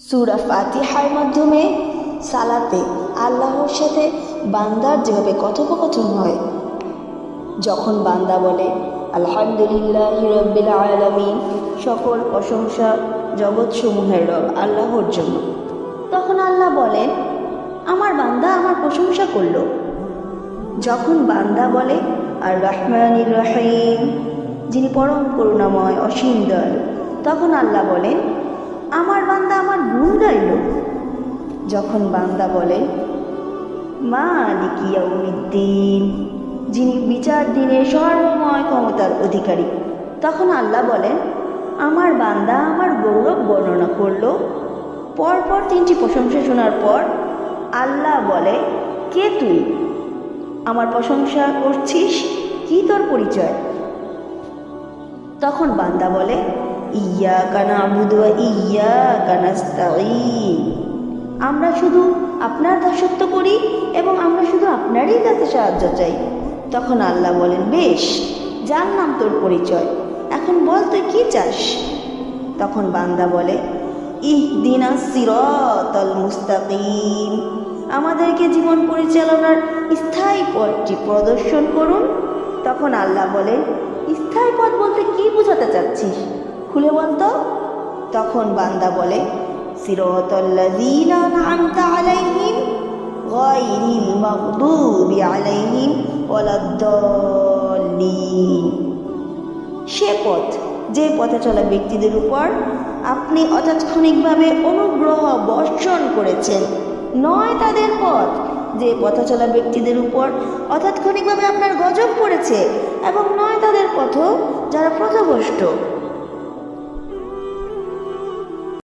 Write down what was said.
সুরা ফাতিহার মাধ্যমে সালাতে আল্লাহর সাথে বান্দার যেভাবে কথোপকথন হয়, যখন বান্দা বলে, আলহামদুলিল্লাহ রব্বিল আলামিন সকল প্রশংসা জগৎসমূহের রব আল্লাহর জন্য। তখন আল্লাহ বলেন, আমার বান্দা আমার প্রশংসা করল। যখন বান্দা বলে আর রহমানির রহিম যিনি পরম করুণাময়, অসীম দয়ালু, তখন আল্লাহ বলেন, আমার আমার যখন বান্দা বলে মালিকিয়াউমিদ্দিন যিনি বিচার দিনের সর্বময় ক্ষমতার অধিকারী, তখন আল্লাহ বলেন, আমার বান্দা আমার গৌরব বর্ণনা করল। পরপর তিনটি প্রশংসা শোনার পর আল্লাহ বলে, কে তুই? আমার প্রশংসা করছিস? কি তোর পরিচয়? তখন বান্দা বলে ইয়া কানা আবুদুয়া ইয়া আমরা শুধু আপনার দাসত্ব করি এবং আমরা শুধু আপনারই কাছে সাহায্য চাই। তখন আল্লাহ বলেন, বেশ জানলাম তোর পরিচয়, এখন বল তুই কি চাস? তখন বান্দা বলে ইহ দিনা সিরতল মুস্তাকিম, আমাদেরকে জীবন পরিচালনার স্থায়ী পথটি প্রদর্শন করুন। তখন আল্লাহ বলেন, স্থায়ী পথ বলতে কি খুলে বলতো? তখন বান্দা বলে সে পথ, যে পথে চলা ব্যক্তিদের উপর আপনি অতাৎক্ষণিকভাবে অনুগ্রহ বর্ষণ করেছেন, নয় তাদের পথ। যে পথে চলা ব্যক্তিদের উপর অতাৎক্ষণিকভাবে আপনার গজব পড়েছে, এবং নয় তাদের পথ যারা পথভ্রষ্ট।